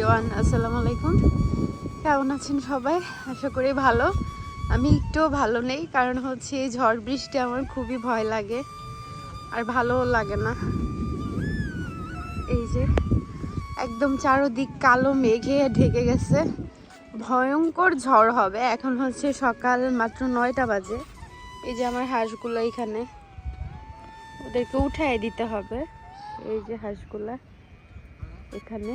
Everyone আসসালামু আলাইকুম। কেমন আছেন সবাই? আশা করি ভালো। আমি একটুও ভালো নেই, কারণ হচ্ছে এই ঝড় বৃষ্টি আমার খুবই ভয় লাগে, আর ভালোও লাগে না। এই যে, একদম চারোদিক কালো মেঘে ঢেকে গেছে। ভয়ঙ্কর ঝড় হবে, এখন হচ্ছে সকাল মাত্র নয়টা বাজে। এই যে আমার হাঁসগুলো এখানে, ওদেরকে উঠাই দিতে হবে। এই যে হাঁসগুলা এখানে।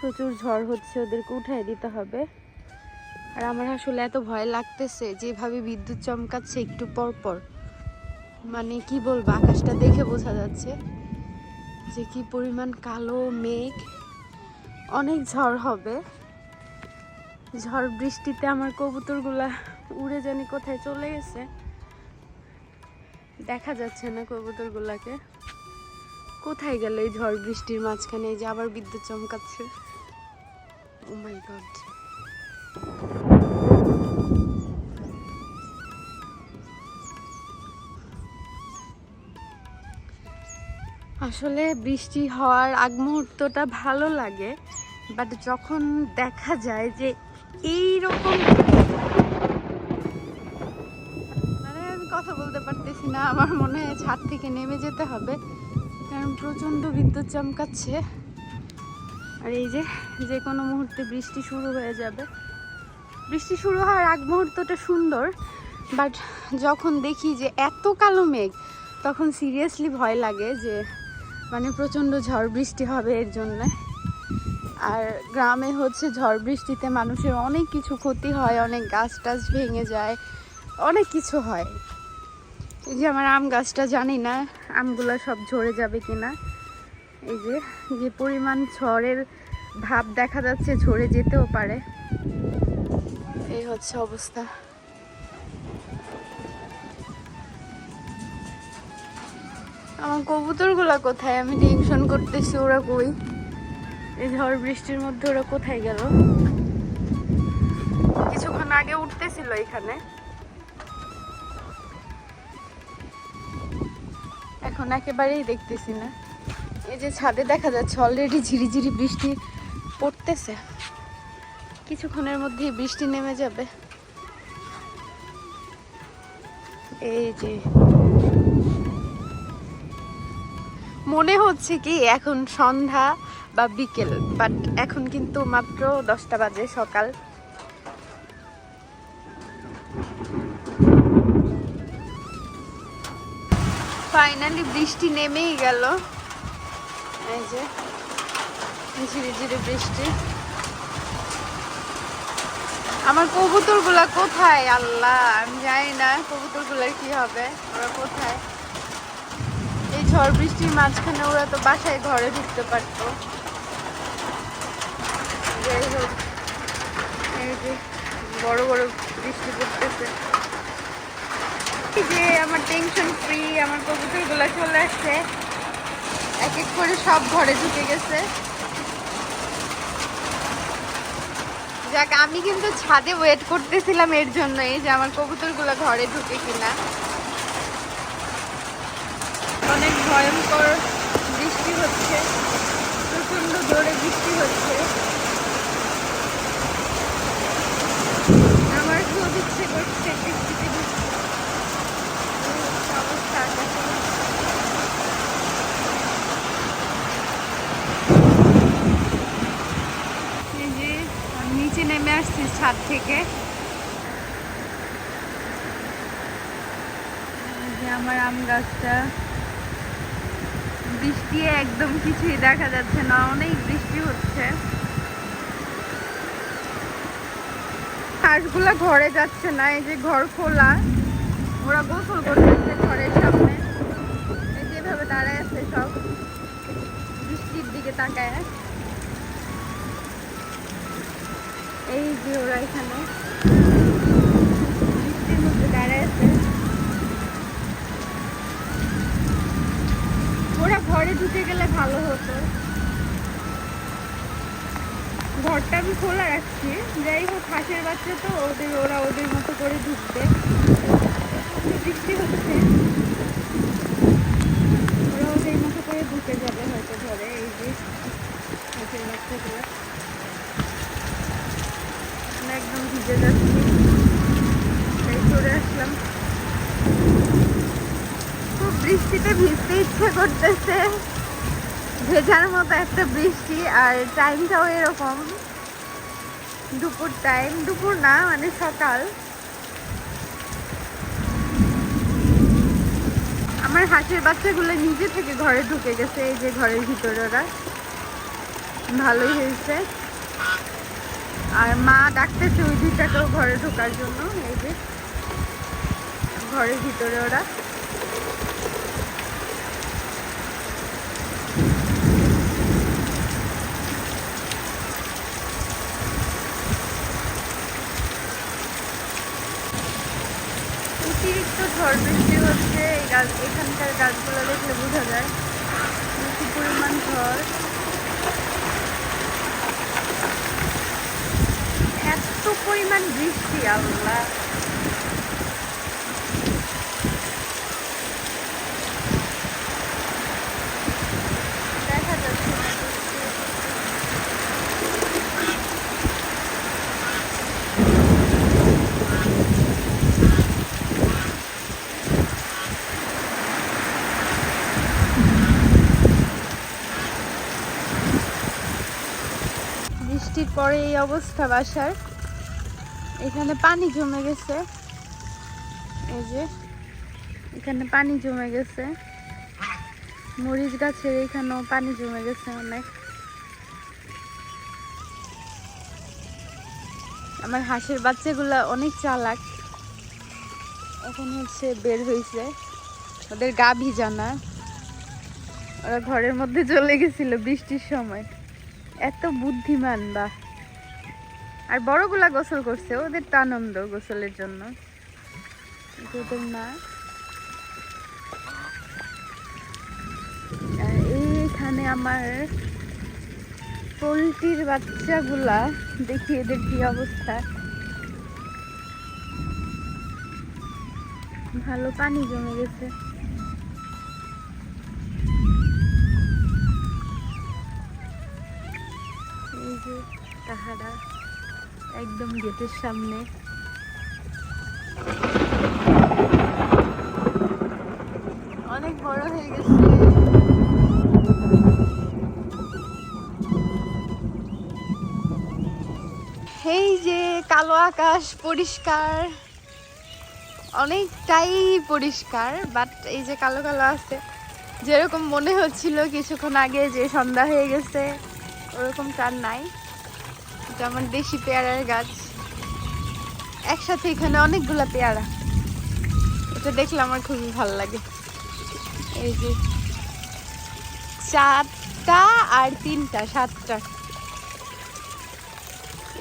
প্রচুর ঝড় হচ্ছে, ওদেরকে উঠায় দিতে হবে। আর আমার আসলে এত ভয় লাগতেছে যেভাবে বিদ্যুৎ চমকাচ্ছে একটু পর পর। মানে কি বলব, আকাশটা দেখে বোঝা যাচ্ছে যে কি পরিমাণ কালো মেঘ। অনেক ঝড় হবে। ঝড় বৃষ্টিতে আমার কবুতরগুলা উড়ে জানি কোথায় চলে গেছে। দেখা যাচ্ছে না কবুতরগুলাকে। কোথায় গেল এই ঝড় বৃষ্টির মাঝখানে? এই যে আবার বিদ্যুৎ চমকাচ্ছে। ও মাই গড আসলে বৃষ্টি হওয়ার আগ মুহূর্তটা ভালো লাগে বাট যখন দেখা যায় যে এই রকম কথা বলতে পারতেছি না, আমার মনে হয় ছাদ থেকে নেমে যেতে হবে, কারণ প্রচণ্ড বিদ্যুৎ চমকাচ্ছে। আর এই যে যে কোনো মুহূর্তে বৃষ্টি শুরু হয়ে যাবে। বৃষ্টি শুরু হওয়ার আগ মুহূর্তটা সুন্দর বাট যখন দেখি যে এত কালো মেঘ, তখন সিরিয়াসলি ভয় লাগে যে মানে প্রচণ্ড ঝড় বৃষ্টি হবে এর জন্য। আর গ্রামে হচ্ছে ঝড় বৃষ্টিতে মানুষের অনেক কিছু ক্ষতি হয়, অনেক গাছ টাছ ভেঙে যায়, অনেক কিছু হয়। এই যে আমার আম গাছটা জানি না, আমগুলো সব ঝরে যাবে কিনা। এই যে যে পরিমাণ ঝড়ের ভাব দেখা যাচ্ছে, ঝরে যেতেও পারে। এই হচ্ছে অবস্থা। আমার কবুতরগুলা কোথায়? আমি টেনশন করতেছি, ওরা কই? এই ঝড় বৃষ্টির মধ্যে ওরা কোথায় গেল? কিছুক্ষণ আগে উঠতেছিল এখানে। এখন একেবারেই দেখতেছি না। এই যে ছাদে দেখা যাচ্ছে অলরেডি ঝিরিঝিরি বৃষ্টি পড়তেছে। কিছুক্ষণের মধ্যেই বৃষ্টি নেমে যাবে। এই যে। মনে হচ্ছে কি এখন সন্ধ্যা বা বিকেল বাট এখন কিন্তু মাত্র দশটা বাজে সকাল। ফাইনালি বৃষ্টি নেমেই গেল। এই যে, ঝিরি ঝিরি বৃষ্টি। আমার কবুতরগুলা কোথায়? আল্লাহ, আমি জানি না কবুতরগুলার কি হবে, ওরা কোথায়? এই ঝড় বৃষ্টির মাঝখানে ওরা তো বাসায় ঘরে ঢুকতে পারতো। যাই হোক বড় বড় বৃষ্টি পড়তেছে। যে আমার টেনশন ফ্রি আমার কবুতরগুলা চলে আসছে। এক এক করে সব ঘরে ঢুকে গেছে। যাক, আমি কিন্তু ছাদে ওয়েট করতেছিলাম এর জন্যই যে আমার কবুতরগুলো ঘরে ঢুকে কিনা। অনেক ভয়ঙ্কর বৃষ্টি হচ্ছে প্রচণ্ড জোরে বৃষ্টি হচ্ছে। আমার খুব ইচ্ছে করছে বৃষ্টিতে অবস্থা আকাশে। এই যে আমি নিচে নেমে আসছি ছাদ থেকে। আমার আম গাছটা। বৃষ্টি একদম কিছুই দেখা যাচ্ছে না, অনেক বৃষ্টি হচ্ছে। হাঁসগুলা ঘরে যাচ্ছে না, এই যে ঘর খোলা। ওরা গোসল করতেছে ঘরের সামনে। এই যেভাবে দাঁড়ায় আছে সব। বৃষ্টির দিকে তাকায়। এই যে ওরা এখানে। বৃষ্টির মধ্যে দাঁড়ায় আছে। ওরা ঘরে ঢুকে গেলে ভালো হতো। ঘরটা আমি খোলা রাখছি। যাই হোক, হাঁসের বাচ্চা তো, ওদের, ওরা ওদের মতো করে ঢুকবে বৃষ্টি হচ্ছে। ওরা ওদের মতো করে ঢুকে যাবে হয়তো ঘরে, এই যে হাঁসের বাচ্চাগুলো। একদম ভিজে যাচ্ছি। তাই চলে আসলাম। খুব বৃষ্টিতে ভিজতে ইচ্ছে করতেছে। ভেজার মতো একটা বৃষ্টি আর টাইমটাও এরকম। দুপুর টাইম, দুপুর না মানে সকাল। আমার হাঁসের বাচ্চাগুলো নিজে থেকে ঘরে ঢুকে গেছে, এই যে ঘরের ভিতরে ওরা। ভালোই হয়েছে। আর মা ডাকতেছে ওই ঘরে ঢোকার জন্য এই যে। ঘরের ভিতরে ওরা অতিরিক্ত ঝড় বৃষ্টি হচ্ছে এই গাছ এখানকার গাছগুলো দেখলে বোঝা যায় কি পরিমাণ ঝড় এত পরিমাণ বৃষ্টি আল্লাহ পরে এই অবস্থা বাসার। এখানে পানি জমে গেছে। এই যে, এখানে পানি জমে গেছে। মরিচ গাছের এখানেও পানি জমে গেছে অনেক। আমার হাঁসের বাচ্চাগুলা অনেক চালাক। এখন হচ্ছে বের হয়েছে ওদের গা ভিজা না ওরা ঘরের মধ্যে চলে গেছিল বৃষ্টির সময়। এত বুদ্ধিমান বা। আর বড়গুলা গোসল করছে, ওদের তো আনন্দ গোসলের জন্য। এইখানে আমার পোলট্রির বাচ্চাগুলা, দেখি এদের কি অবস্থা। ভালো পানি জমে গেছে। এই যে তাহারা। একদম গেটের সামনে। অনেক বড় হয়ে গেছে। এই যে কালো আকাশ পরিষ্কার, অনেকটাই পরিষ্কার বাট এই যে কালো কালো আছে, যেরকম মনে হচ্ছিল কিছুক্ষণ আগে যে সন্ধ্যা হয়ে গেছে ওরকম চার নাই। এটা আমার দেশি পেয়ারার গাছ। একসাথে এখানে অনেকগুলা পেয়ারা। এটা দেখলে আমার খুবই ভালো লাগে। এই যে চারটা আর তিনটা, সাতটা।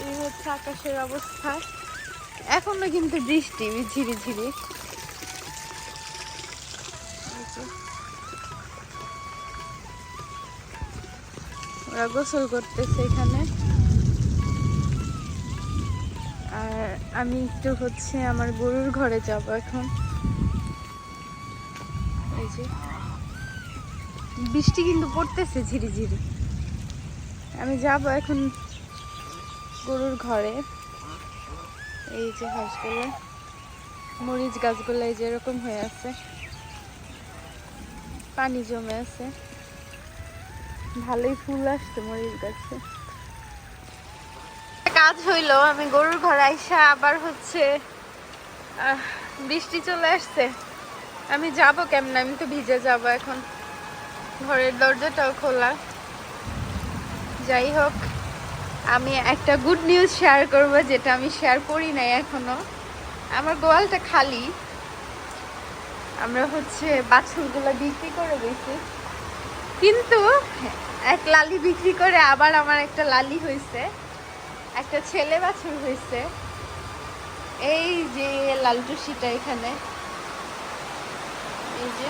এই হচ্ছে আকাশের অবস্থা। এখনও কিন্তু বৃষ্টি, ঝিরি ঝিরি। ওরা গোসল করতেছে এখানে। আর আমি একটু হচ্ছে আমার গরুর ঘরে যাব এখন। এই যে। বৃষ্টি কিন্তু পড়তেছে ঝিরি ঝিরি। আমি যাব এখন গরুর ঘরে। এই যে ঘাসগুলো মরিচ গাছগুলো এই যে এরকম হয়ে আছে। পানি জমে আছে। ভালোই ফুল আসছে মরিচ গাছে। কাজ হইল, আমি গরুর ঘরে আইসা আবার হচ্ছে বৃষ্টি চলে আসছে। আমি যাব কেমন? আমি তো ভিজে যাব এখন। ঘরের দরজাটাও খোলা। যাই হোক, আমি একটা গুড নিউজ শেয়ার করব, যেটা আমি শেয়ার করি নাই এখনও। আমার গোয়ালটা খালি। আমরা হচ্ছে বাছুরগুলো বিক্রি করে দিয়েছি। কিন্তু এক লালি বিক্রি করে আবার আমার একটা লালি হয়েছে একটা ছেলে বাছুর হয়েছে। এই যে লালটুসিটা এখানে। এই যে।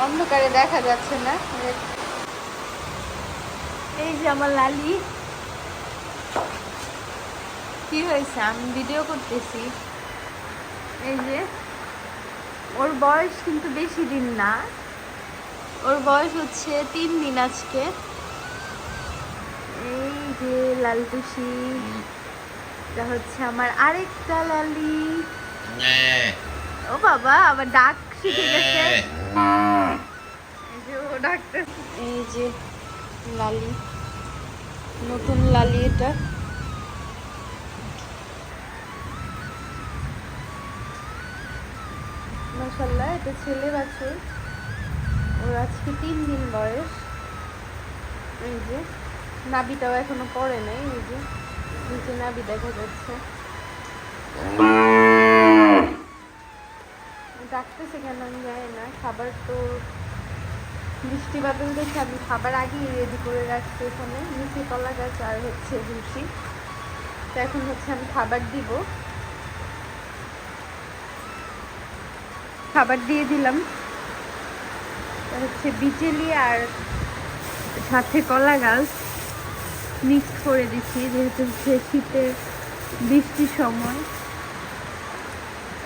অন্ধকারে দেখা যাচ্ছে না। এই যে আমার লালি। কি হয়েছে? আমি ভিডিও করতেছি। এই যে। ওর বয়স কিন্তু বেশি দিন না। ওর বয়স হচ্ছে তিন দিন আজকে। এই যে লাল টুসি এটা হচ্ছে আমার আরেকটা লালি। ও বাবা আবার ডাক শিখে গেছে। এই যে ও ডাক্তার এই যে লালি। নতুন লালি এটা। মাসাল্লাহ এটা ছেলে বাছুর। ওর আজকে তিন দিন বয়স। এই যে নাবিটাও এখনও পড়ে নাই, এই যে নিচে নাবি দেখা যাচ্ছে। ডাকতেছে কেন আমি জানি না, খাবার তো বৃষ্টি বাদল দেখে আমি খাবার আগেই রেডি করে রাখছি এখানে। নিচে কলা গাছ আর হচ্ছে ভুসি তো এখন হচ্ছে আমি খাবার দিব। খাবার দিয়ে দিলাম। হচ্ছে বিচেলি আর সাথে কলা গাছ। মিক্স করে দিচ্ছি, যেহেতু শীতের বৃষ্টির সময়।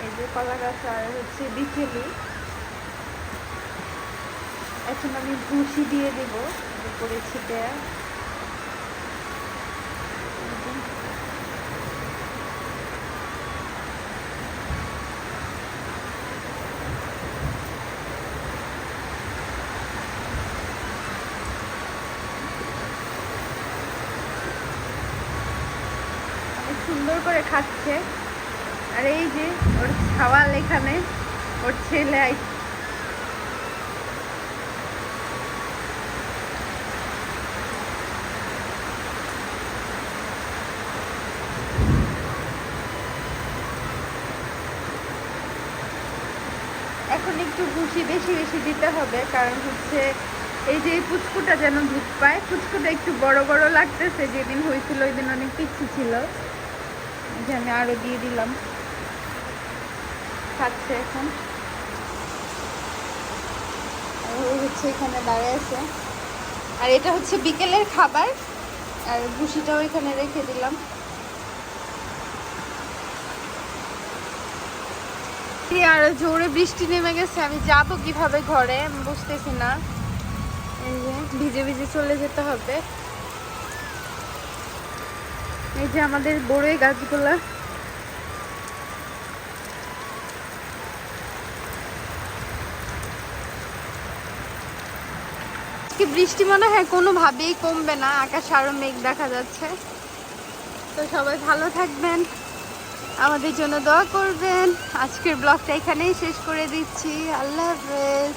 এই যে কলা গাছ আর হচ্ছে বিকেলে। এখন আমি ভুসি দিয়ে দেবো উপরে ছিটে অনেক সুন্দর করে খাচ্ছে। আর এই যে ওর খাওয়াল এখানে, ওর ছেলে এখন একটু ভুসি বেশি বেশি দিতে হবে, কারণ হচ্ছে এই যে এই পুচকুটা যেন দুধ পায়, পুচকুটা একটু বড় বড় লাগতেছে, যেদিন হয়েছিল ওই দিন অনেক পিচ্ছি ছিল। এই যে আমি আরও দিয়ে দিলাম। খাচ্ছে এখন। হচ্ছে এখানে দাঁড়িয়ে আছে। আর এটা হচ্ছে বিকেলের খাবার। আর ভুসিটাও এখানে রেখে দিলাম। আর জোরে বৃষ্টি নেমে গেছে। আমি যাব কীভাবে ঘরে বুঝতেছি না। ভিজে ভিজে চলে যেতে হবে। এই যে আমাদের বড়ই গাছগুলা। বৃষ্টি মনে হয় কোনোভাবেই কমবে না, আকাশ আরও মেঘ দেখা যাচ্ছে। তো সবাই ভালো থাকবেন, আমাদের জন্য দোয়া করবেন। আজকের ব্লগটা এখানেই শেষ করে দিচ্ছি। আল্লাহ হাফেজ।